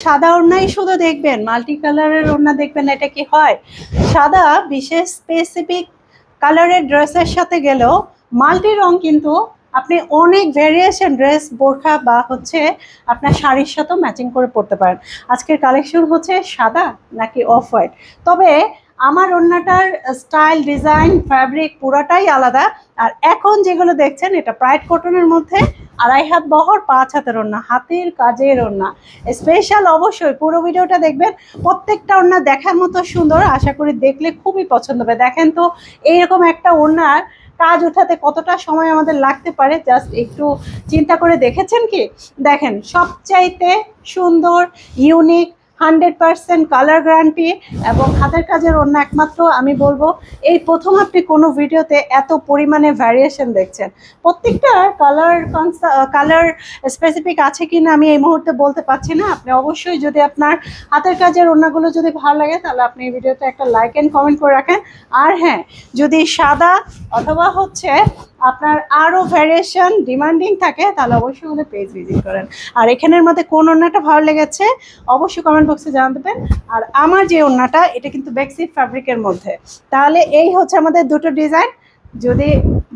সাদা ওড়নাই শুধু দেখবেন মাল্টি কালারের ওড়না দেখবেন এটা কি হয়? সাদা বিশেষ স্পেসিফিক কালারের ড্রেসের সাথে গেলেও মাল্টি রং কিন্তু আপনি অনেক ভেরিয়েশন ড্রেস বোরখা বা হচ্ছে আপনার শাড়ির সাথেও ম্যাচিং করে পরতে পারেন। আজকের কালেকশন হচ্ছে সাদা নাকি অফ হোয়াইট তবে আমার ওড়নাটার স্টাইল ডিজাইন ফ্যাব্রিক পুরোটাই আলাদা। আর এখন যেগুলো দেখছেন, এটা প্রাইড কটনের মধ্যে আড়াই হাত বহর, পাঁচ হাতের ওড়না, হাতের কাজের ওড়না। স্পেশাল অবশ্যই পুরো ভিডিওটা দেখবেন, প্রত্যেকটা ওড়না দেখার মতো সুন্দর, আশা করি দেখলে খুবই পছন্দ হবে। দেখেন তো, এইরকম একটা ওড়নার কাজ উঠাতে কতটা সময় আমাদের লাগতে পারে? জাস্ট একটু চিন্তা করে দেখেছেন কি? দেখেন, সবচাইতে সুন্দর unique hundred percent colour guarantee এবং হাতের কাজের অন্য একমাত্র আমি বলব, এই প্রথম আপনি কোনো ভিডিওতে এত পরিমাণে ভ্যারিয়েশন দেখছেন। প্রত্যেকটা কালার কালার স্পেসিফিক আছে কি না আমি এই মুহূর্তে বলতে পারছি না। আপনি অবশ্যই যদি আপনার হাতের কাজের ওড়নাগুলো যদি ভালো লাগে, তাহলে আপনি এই ভিডিওতে একটা লাইক অ্যান্ড কমেন্ট করে রাখেন। আর হ্যাঁ যদি সাদা অথবা হচ্ছে আপনার আরও ভ্যারিয়েশন ডিমান্ডিং থাকে, তাহলে অবশ্যই আমাদের পেজ ভিজিট করেন। আর এখানের মধ্যে কোন ওড়নাটা ভালো লেগেছে, অবশ্যই কমেন্ট বক্সে জানাবেন। আর আমার যে ওড়নাটা এটা কিন্তু বেক্সি ফ্যাব্রিকের মধ্যে। তাহলে এই হচ্ছে আমাদের দুটো ডিজাইন যদি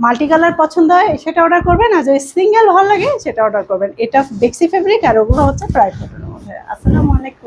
মাল্টি কালার পছন্দ হয়, সেটা অর্ডার করবেন। আর যদি সিঙ্গেল ভালো লাগে, সেটা অর্ডার করবেন। এটা বেক্সি ফেব্রিক আর ওগুলো হচ্ছে প্রাইড কটনের মধ্যে। আসসালামু আলাইকুম।